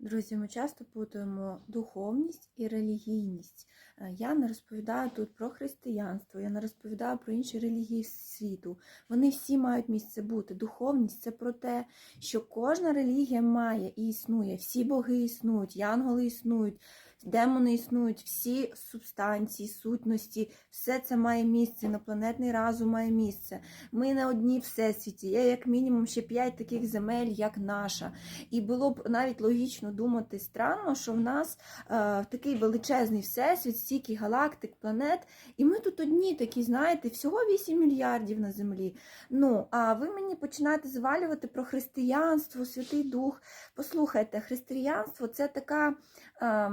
Друзі, ми часто путаємо духовність і релігійність. Е, Я не розповідаю тут про християнство, я не розповідаю про інші релігії світу. Вони всі мають місце бути. Духовність це про те, що кожна релігія має і існує. Всі боги існують, янголи існують, демони існують, всі субстанції, сутності, все це має місце. Інопланетний разум має місце. Ми не одні всесвіті. Є як мінімум ще п'ять таких земель, як наша. І було б навіть логічно думати странно, що в нас е, такий величезний всесвіт, стільки галактик, планет, і ми тут одні такі, знаєте, всього 8 мільярдів на землі. Ну, а ви мені починаєте звалювати про християнство, Святий Дух. Послухайте, християнство це така е,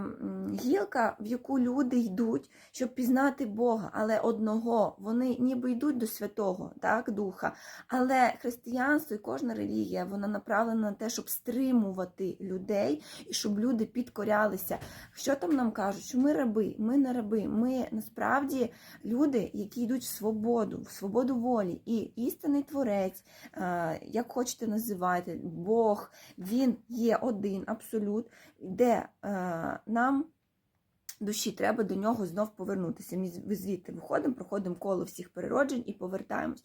гілка, в яку люди йдуть, щоб пізнати Бога, але одного. Вони ніби йдуть до Святого так, Духа. Але християнство і кожна релігія вона направлена на те, щоб стримувати людей і щоб люди підкорялися. Що там нам кажуть? Що ми раби, ми не раби. Ми насправді люди, які йдуть в свободу, в свободу волі. І істинний творець, як хочете називати, Бог, він є один, абсолют, де е, нам. Душі треба до нього знов повернутися. Ми звідти виходимо, проходимо коло всіх перероджень і повертаємось.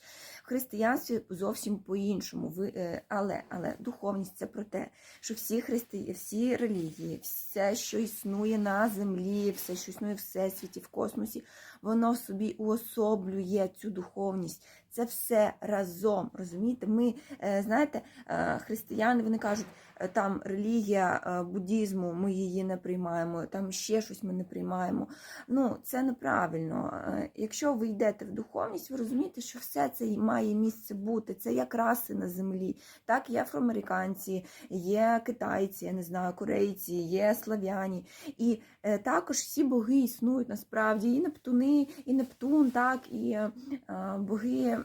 Християнстві зовсім по-іншому. Е, але, але духовність це про те, що всі христи, всі релігії, все, що існує на землі, все, що існує в всесвіті, в космосі, воно в собі уособлює цю духовність. Це все разом. Розумієте? Ми, е, знаєте, е, християни вони кажуть, там релігія буддізму, ми її не приймаємо, там ще щось ми не приймаємо. Ну, це неправильно. Якщо ви йдете в духовність, ви розумієте, що все це й має місце бути. Це як раси на землі. Так, є афроамериканці, є китайці, я не знаю, корейці, є слав'яні. І е, також всі боги існують насправді. І Нептуни, і Нептун, так, і е, боги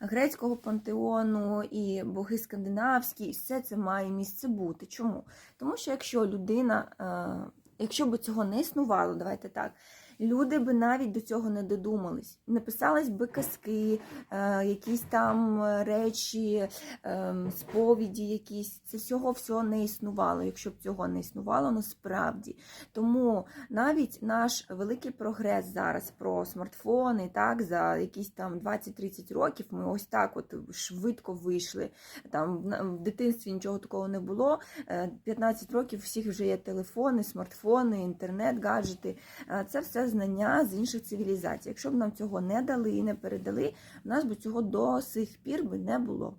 грецького пантеону, і боги скандинавські, і все це має місце бути. Чому? Тому що якщо людина, е, якщо б цього не існувало, давайте так. Люди би навіть до цього не додумались. Не писались би казки, е, якісь там е, речі, е, сповіді якісь. Це всього всього не існувало, якщо б цього не існувало насправді. Тому навіть наш великий прогрес зараз про смартфони, так, за якісь там 20-30 років ми ось так от швидко вийшли. Там в дитинстві нічого такого не було. Е, 15 років всіх вже є телефони, смартфони, інтернет, гаджети. Це все знання з інших цивілізацій. Якщо б нам цього не дали і не передали, в нас би цього до сих пір би не було.